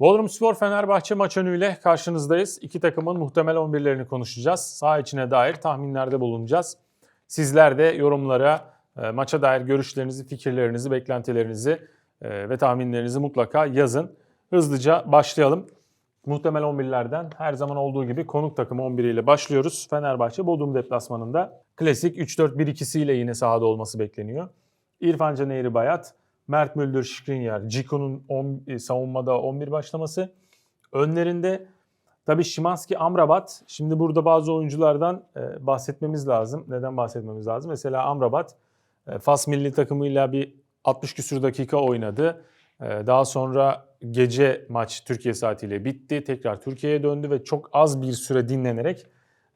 Bodrum Spor Fenerbahçe maç önüyle karşınızdayız. İki takımın muhtemel 11'lerini konuşacağız. Sağ içine dair tahminlerde bulunacağız. Sizler de yorumlara e, maça dair görüşlerinizi, fikirlerinizi, beklentilerinizi e, ve tahminlerinizi mutlaka yazın. Hızlıca başlayalım. Muhtemel 11'lerden her zaman olduğu gibi konuk takımı 11 ile başlıyoruz. Fenerbahçe Bodrum deplasmanında klasik 3-4-1-2'siyle yine sahada olması bekleniyor. İrfan Can Eğri Bayat, Mert Müldür Şikrinyar, Ciko'nun on- e, savunmada 11 başlaması. Önlerinde tabii Şimanski Amrabat. Şimdi burada bazı oyunculardan e, bahsetmemiz lazım. Neden bahsetmemiz lazım? Mesela Amrabat e, Fas milli takımıyla bir 60 küsür dakika oynadı. E, Daha sonra gece maç Türkiye saatiyle bitti. Tekrar Türkiye'ye döndü ve çok az bir süre dinlenerek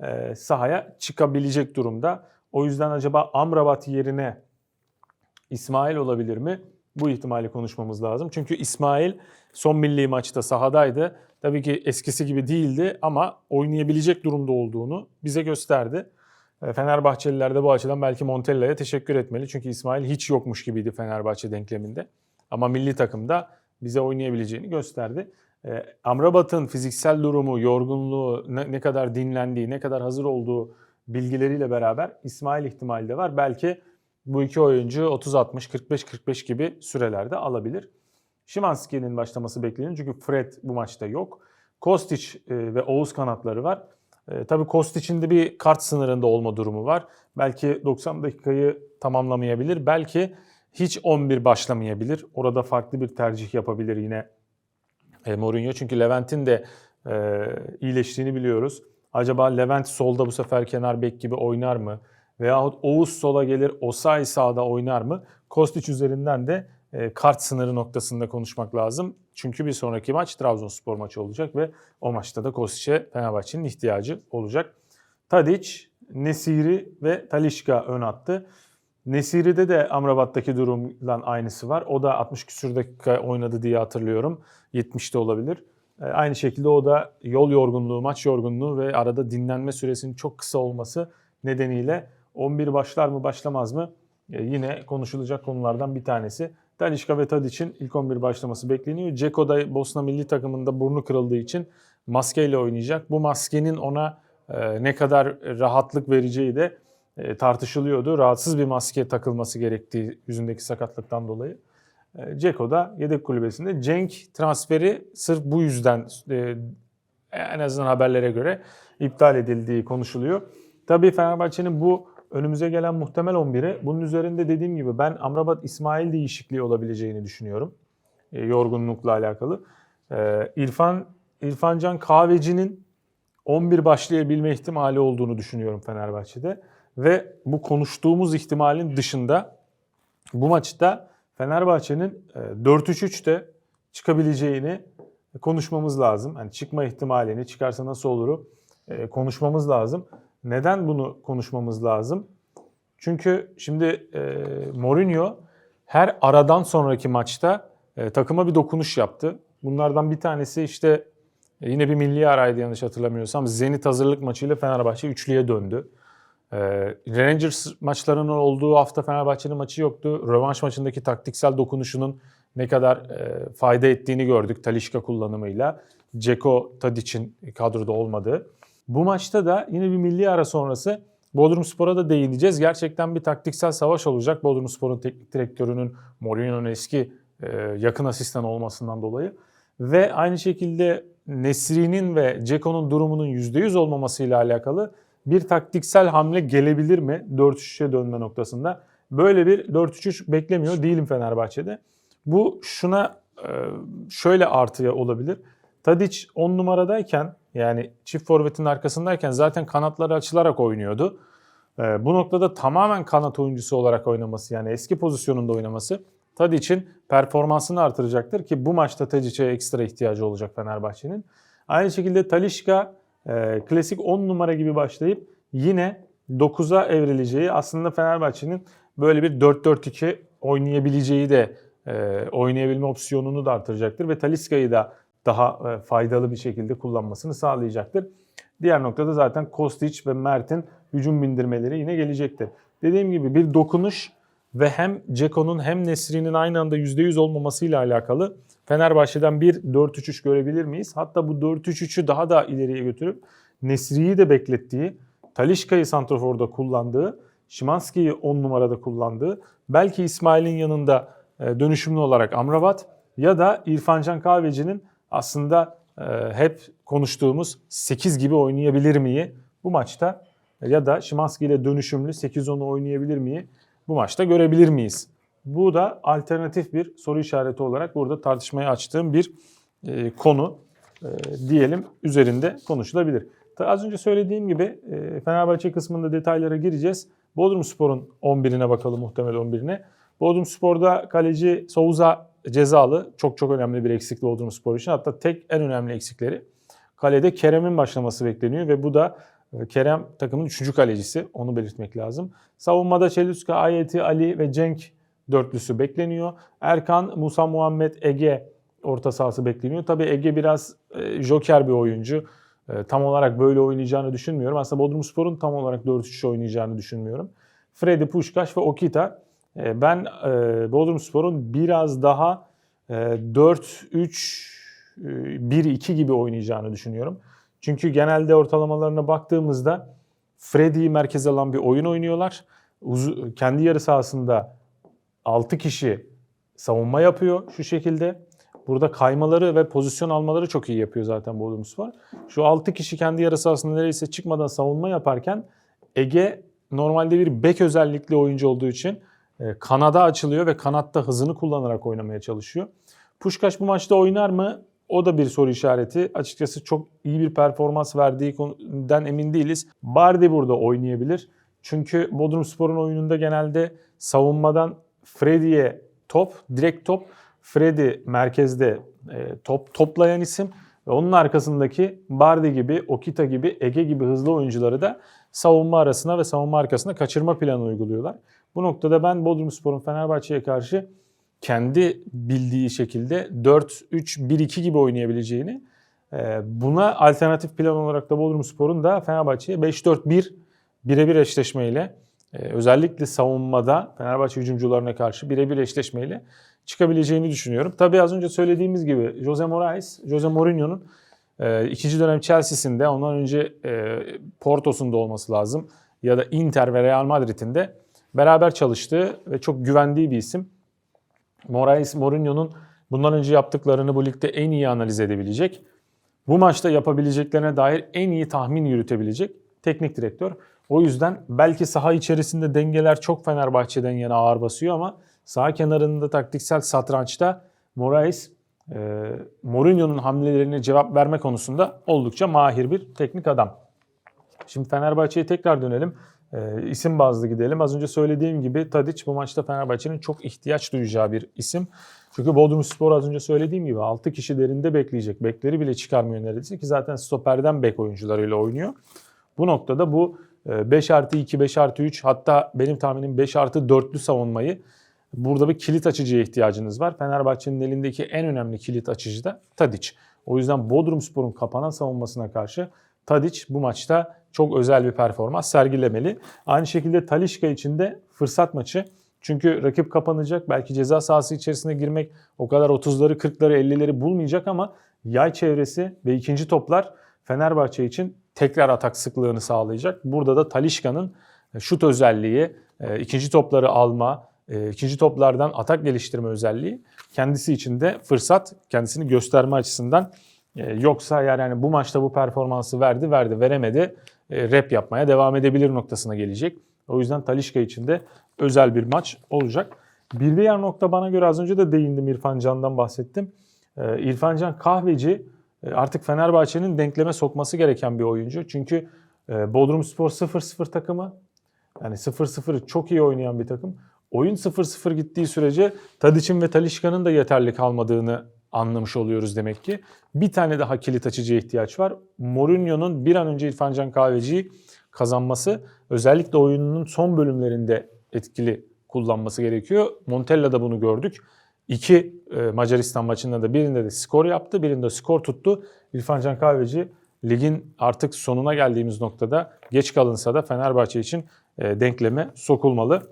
e, sahaya çıkabilecek durumda. O yüzden acaba Amrabat yerine İsmail olabilir mi? Bu ihtimali konuşmamız lazım. Çünkü İsmail son milli maçta sahadaydı. Tabii ki eskisi gibi değildi ama oynayabilecek durumda olduğunu bize gösterdi. E, Fenerbahçeliler de bu açıdan belki Montella'ya teşekkür etmeli. Çünkü İsmail hiç yokmuş gibiydi Fenerbahçe denkleminde. Ama milli takımda bize oynayabileceğini gösterdi. E, Amrabat'ın fiziksel durumu, yorgunluğu, ne, ne kadar dinlendiği, ne kadar hazır olduğu bilgileriyle beraber İsmail ihtimali de var. Belki bu iki oyuncu 30-60, 45-45 gibi sürelerde alabilir. Şimanski'nin başlaması bekleniyor çünkü Fred bu maçta yok. Kostić e, ve Oğuz kanatları var. E, tabii Kostic'in de bir kart sınırında olma durumu var. Belki 90 dakikayı tamamlamayabilir. Belki hiç 11 başlamayabilir. Orada farklı bir tercih yapabilir yine e, Mourinho. Çünkü Levent'in de e, iyileştiğini biliyoruz. Acaba Levent solda bu sefer kenar bek gibi oynar mı? Veyahut Oğuz sola gelir, Osay sağda oynar mı? Kostić üzerinden de e, kart sınırı noktasında konuşmak lazım. Çünkü bir sonraki maç Trabzonspor maçı olacak ve o maçta da Kostić'e Fenerbahçe'nin ihtiyacı olacak. Tadic, Nesiri ve Talişka ön attı. Nesiri'de de Amrabat'taki durumla aynısı var. O da 60 küsür dakika oynadı diye hatırlıyorum. 70'te olabilir. E, Aynı şekilde o da yol yorgunluğu, maç yorgunluğu ve arada dinlenme süresinin çok kısa olması nedeniyle 11 başlar mı başlamaz mı E, yine konuşulacak konulardan bir tanesi. Talişka ve Tadic'in ilk 11 başlaması bekleniyor. Ceko da Bosna milli takımında burnu kırıldığı için maskeyle oynayacak. Bu maskenin ona e, ne kadar rahatlık vereceği de e, tartışılıyordu. Rahatsız bir maske takılması gerektiği yüzündeki sakatlıktan dolayı. E, Ceko da yedek kulübesinde. Cenk transferi sırf bu yüzden e, en azından haberlere göre iptal edildiği konuşuluyor. Tabii Fenerbahçe'nin bu önümüze gelen muhtemel 11'i bunun üzerinde dediğim gibi ben Amrabat İsmail değişikliği olabileceğini düşünüyorum. E, yorgunlukla alakalı. E, İrfan İrfancan Kahveci'nin 11 başlayabilme ihtimali olduğunu düşünüyorum Fenerbahçe'de. Ve bu konuştuğumuz ihtimalin dışında bu maçta Fenerbahçe'nin e, 4-3-3'te çıkabileceğini konuşmamız lazım. Hani çıkma ihtimalini, çıkarsa nasıl oluru e, konuşmamız lazım. Neden bunu konuşmamız lazım? Çünkü şimdi e, Mourinho her aradan sonraki maçta e, takıma bir dokunuş yaptı. Bunlardan bir tanesi işte e, yine bir milli araydı yanlış hatırlamıyorsam. Zenit hazırlık maçıyla Fenerbahçe üçlüye döndü. E, Rangers maçlarının olduğu hafta Fenerbahçe'nin maçı yoktu. Rövanş maçındaki taktiksel dokunuşunun ne kadar e, fayda ettiğini gördük Talişka kullanımıyla. Ceko Tadic'in kadroda olmadığı. Bu maçta da yine bir milli ara sonrası Bodrumspor'a da değineceğiz. Gerçekten bir taktiksel savaş olacak Bodrumspor'un teknik direktörünün Mourinho'nun eski e, yakın asistan olmasından dolayı. Ve aynı şekilde Nesri'nin ve Ceko'nun durumunun %100 olmamasıyla alakalı bir taktiksel hamle gelebilir mi 4-3'e dönme noktasında? Böyle bir 4-3-3 beklemiyor değilim Fenerbahçe'de. Bu şuna e, şöyle artıya olabilir. Tadic 10 numaradayken yani çift forvetin arkasındayken zaten kanatları açılarak oynuyordu. E, Bu noktada tamamen kanat oyuncusu olarak oynaması yani eski pozisyonunda oynaması Tadic'in performansını artıracaktır ki bu maçta Tadic'e ekstra ihtiyacı olacak Fenerbahçe'nin. Aynı şekilde Talişka e, klasik 10 numara gibi başlayıp yine 9'a evrileceği aslında Fenerbahçe'nin böyle bir 4-4-2 oynayabileceği de e, oynayabilme opsiyonunu da artıracaktır ve Taliska'yı da daha e, faydalı bir şekilde kullanmasını sağlayacaktır. Diğer noktada zaten Kostić ve Mert'in hücum bindirmeleri yine gelecektir. Dediğim gibi bir dokunuş ve hem Ceko'nun hem Nesri'nin aynı anda %100 olmamasıyla alakalı Fenerbahçe'den bir 4-3-3 görebilir miyiz? Hatta bu 4-3-3'ü daha da ileriye götürüp Nesri'yi de beklettiği, Talişka'yı santraforda kullandığı, Şimanski'yi 10 numarada kullandığı, belki İsmail'in yanında e, dönüşümlü olarak Amrabat ya da İrfancan Kahveci'nin aslında e, hep konuştuğumuz 8 gibi oynayabilir miyi bu maçta ya da Şimanski ile dönüşümlü 8-10'u oynayabilir miyi bu maçta görebilir miyiz? Bu da alternatif bir soru işareti olarak burada tartışmaya açtığım bir e, konu e, diyelim üzerinde konuşulabilir. Az önce söylediğim gibi Fenerbahçe kısmında detaylara gireceğiz. Bodrumspor'un 11'ine bakalım muhtemel 11'ine. Bodrumspor'da kaleci Souza cezalı. Çok çok önemli bir eksiklik Bodrumspor için. Hatta tek en önemli eksikleri. Kalede Kerem'in başlaması bekleniyor ve bu da e, Kerem takımın 3. kalecisi. Onu belirtmek lazım. Savunmada Çelüska, Ayeti, Ali ve Cenk dörtlüsü bekleniyor. Erkan, Musa Muhammed, Ege orta sahası bekleniyor. Tabii Ege biraz e, joker bir oyuncu. E, tam olarak böyle oynayacağını düşünmüyorum. Aslında Bodrumspor'un tam olarak 4-3 oynayacağını düşünmüyorum. Freddy, Puşkaş ve Okita. E, ben e, Bodrumspor'un biraz daha e, 4-3 e, 1-2 gibi oynayacağını düşünüyorum. Çünkü genelde ortalamalarına baktığımızda Freddy'yi merkeze alan bir oyun oynuyorlar. Uz- kendi yarı sahasında 6 kişi savunma yapıyor şu şekilde. Burada kaymaları ve pozisyon almaları çok iyi yapıyor zaten Bodrumspor. Şu 6 kişi kendi yarı sahasında neredeyse çıkmadan savunma yaparken Ege normalde bir bek özellikli oyuncu olduğu için e, kanada açılıyor ve kanatta hızını kullanarak oynamaya çalışıyor. Puşkaş bu maçta oynar mı? O da bir soru işareti. Açıkçası çok iyi bir performans verdiği konudan emin değiliz. Bardi burada oynayabilir. Çünkü Bodrumspor'un oyununda genelde savunmadan Freddy'ye top, direkt top. Freddy merkezde e, top toplayan isim ve onun arkasındaki Bardi gibi, Okita gibi, Ege gibi hızlı oyuncuları da savunma arasına ve savunma arkasına kaçırma planı uyguluyorlar. Bu noktada ben Bodrumspor'un Fenerbahçe'ye karşı kendi bildiği şekilde 4-3-1-2 gibi oynayabileceğini, e, buna alternatif plan olarak da Bodrumspor'un da Fenerbahçe'ye 5-4-1 birebir eşleşmeyle e, özellikle savunmada Fenerbahçe hücumcularına karşı birebir eşleşmeyle çıkabileceğini düşünüyorum. Tabii az önce söylediğimiz gibi Jose Moraes, Jose Mourinho'nun e, ikinci dönem Chelsea'sinde ondan önce Porto'sunda olması lazım ya da Inter ve Real Madrid'in de beraber çalıştığı ve çok güvendiği bir isim. Moraes, Mourinho'nun bundan önce yaptıklarını bu ligde en iyi analiz edebilecek. Bu maçta yapabileceklerine dair en iyi tahmin yürütebilecek teknik direktör. O yüzden belki saha içerisinde dengeler çok Fenerbahçe'den yana ağır basıyor ama saha kenarında taktiksel satrançta Moraes e, Mourinho'nun hamlelerine cevap verme konusunda oldukça mahir bir teknik adam. Şimdi Fenerbahçe'ye tekrar dönelim. E, isim bazlı gidelim. Az önce söylediğim gibi Tadic bu maçta Fenerbahçe'nin çok ihtiyaç duyacağı bir isim. Çünkü Bodrumspor az önce söylediğim gibi 6 kişi derinde bekleyecek. Bekleri bile çıkarmıyor neredeyse ki zaten stoperden bek oyuncularıyla oynuyor. Bu noktada bu e, 5 artı 2, 5 artı 3 hatta benim tahminim 5 artı 4'lü savunmayı burada bir kilit açıcıya ihtiyacınız var. Fenerbahçe'nin elindeki en önemli kilit açıcı da Tadic. O yüzden Bodrumspor'un kapanan savunmasına karşı Tadic bu maçta çok özel bir performans sergilemeli. Aynı şekilde Talişka için de fırsat maçı. Çünkü rakip kapanacak. Belki ceza sahası içerisine girmek o kadar 30'ları, 40'ları, 50'leri bulmayacak ama yay çevresi ve ikinci toplar Fenerbahçe için tekrar atak sıklığını sağlayacak. Burada da Talişka'nın şut özelliği, e, ikinci topları alma, e, ikinci toplardan atak geliştirme özelliği kendisi için de fırsat, kendisini gösterme açısından e, yoksa yani bu maçta bu performansı verdi, verdi, veremedi, e, rap yapmaya devam edebilir noktasına gelecek. O yüzden Talişka için de özel bir maç olacak. Bir diğer nokta bana göre az önce de değindim İrfan Can'dan bahsettim. E, İrfan Can Kahveci e, artık Fenerbahçe'nin denkleme sokması gereken bir oyuncu. Çünkü e, Bodrumspor 0-0 takımı. Yani 0-0'ı çok iyi oynayan bir takım. Oyun 0-0 gittiği sürece Tadic'in ve Talişka'nın da yeterli kalmadığını anlamış oluyoruz demek ki. Bir tane daha kilit açıcıya ihtiyaç var. Mourinho'nun bir an önce İrfan Can Kahveci'yi kazanması özellikle oyununun son bölümlerinde etkili kullanması gerekiyor. Montella da bunu gördük. İki e, Macaristan maçında da birinde de skor yaptı, birinde skor tuttu. İrfan Can Kahveci ligin artık sonuna geldiğimiz noktada geç kalınsa da Fenerbahçe için e, denkleme sokulmalı.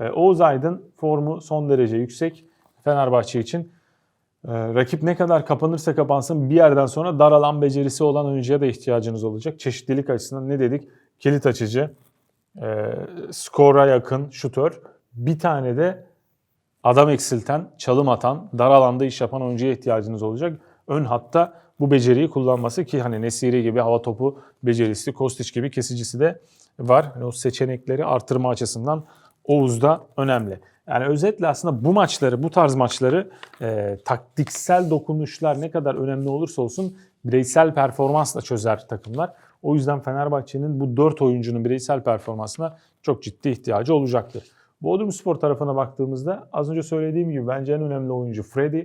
E, Oğuz Aydın formu son derece yüksek. Fenerbahçe için rakip ne kadar kapanırsa kapansın bir yerden sonra dar alan becerisi olan oyuncuya da ihtiyacınız olacak. Çeşitlilik açısından ne dedik? Kilit açıcı, e, skora yakın şutör, bir tane de adam eksilten, çalım atan, dar alanda iş yapan oyuncuya ihtiyacınız olacak. Ön hatta bu beceriyi kullanması ki hani Nesiri gibi hava topu becerisi, Kostić gibi kesicisi de var. Hani o seçenekleri artırma açısından Oğuz da önemli. Yani özetle aslında bu maçları, bu tarz maçları e, taktiksel dokunuşlar ne kadar önemli olursa olsun bireysel performansla çözer takımlar. O yüzden Fenerbahçe'nin bu 4 oyuncunun bireysel performansına çok ciddi ihtiyacı olacaktır. Bodrum Spor tarafına baktığımızda az önce söylediğim gibi bence en önemli oyuncu Freddy.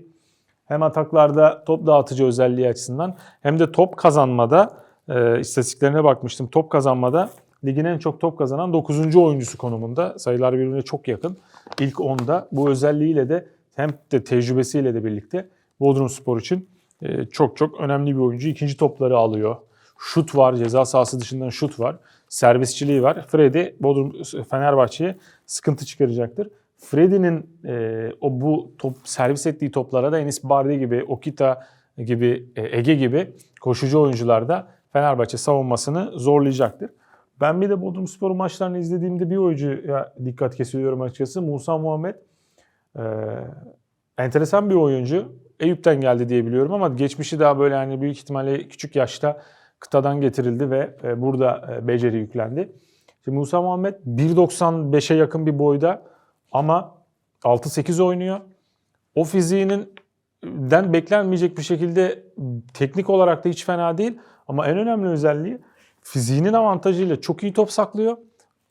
Hem ataklarda top dağıtıcı özelliği açısından hem de top kazanmada e, istatistiklerine bakmıştım. Top kazanmada ligin en çok top kazanan 9. oyuncusu konumunda. Sayılar birbirine çok yakın. İlk 10'da bu özelliğiyle de hem de tecrübesiyle de birlikte Bodrum Spor için e, çok çok önemli bir oyuncu. İkinci topları alıyor. Şut var, ceza sahası dışından şut var. Servisçiliği var. Freddy Bodrum Fenerbahçe'ye sıkıntı çıkaracaktır. Freddy'nin e, o bu top servis ettiği toplara da Enis Bardi gibi, Okita gibi, e, Ege gibi koşucu oyuncular da Fenerbahçe savunmasını zorlayacaktır. Ben bir de Bodrum Spor maçlarını izlediğimde bir oyuncuya dikkat kesiyorum açıkçası. Musa Muhammed. Ee, enteresan bir oyuncu. Eyüp'ten geldi diye biliyorum ama geçmişi daha böyle yani büyük ihtimalle küçük yaşta kıtadan getirildi ve e, burada e, beceri yüklendi. Şimdi Musa Muhammed 1.95'e yakın bir boyda ama 6-8 oynuyor. O fiziğinin den beklenmeyecek bir şekilde teknik olarak da hiç fena değil. Ama en önemli özelliği fiziğinin avantajıyla çok iyi top saklıyor.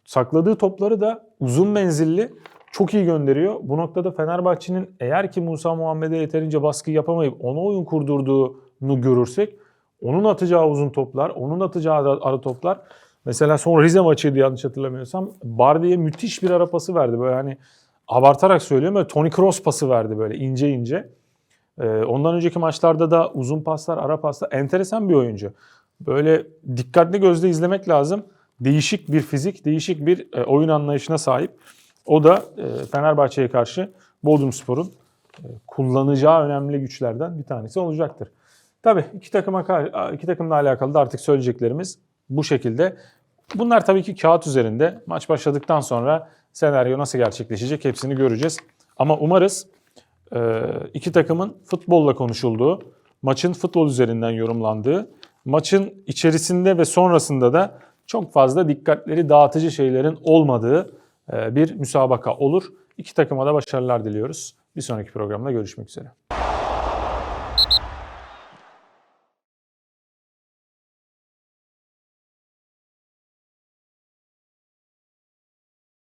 Sakladığı topları da uzun menzilli çok iyi gönderiyor. Bu noktada Fenerbahçe'nin eğer ki Musa Muhammed'e yeterince baskı yapamayıp ona oyun kurdurduğunu görürsek onun atacağı uzun toplar, onun atacağı ara, toplar. Mesela son Rize maçıydı yanlış hatırlamıyorsam. Bardi'ye müthiş bir ara pası verdi. Böyle hani abartarak söylüyorum böyle Tony Kroos pası verdi böyle ince ince. Ee, ondan önceki maçlarda da uzun paslar, ara paslar enteresan bir oyuncu. Böyle dikkatli gözle izlemek lazım. Değişik bir fizik, değişik bir e, oyun anlayışına sahip. O da e, Fenerbahçe'ye karşı Bodrumspor'un e, kullanacağı önemli güçlerden bir tanesi olacaktır. Tabii iki takıma iki takımla alakalı da artık söyleyeceklerimiz bu şekilde. Bunlar tabii ki kağıt üzerinde. Maç başladıktan sonra senaryo nasıl gerçekleşecek hepsini göreceğiz. Ama umarız iki takımın futbolla konuşulduğu, maçın futbol üzerinden yorumlandığı, maçın içerisinde ve sonrasında da çok fazla dikkatleri dağıtıcı şeylerin olmadığı e, bir müsabaka olur. İki takıma da başarılar diliyoruz. Bir sonraki programda görüşmek üzere.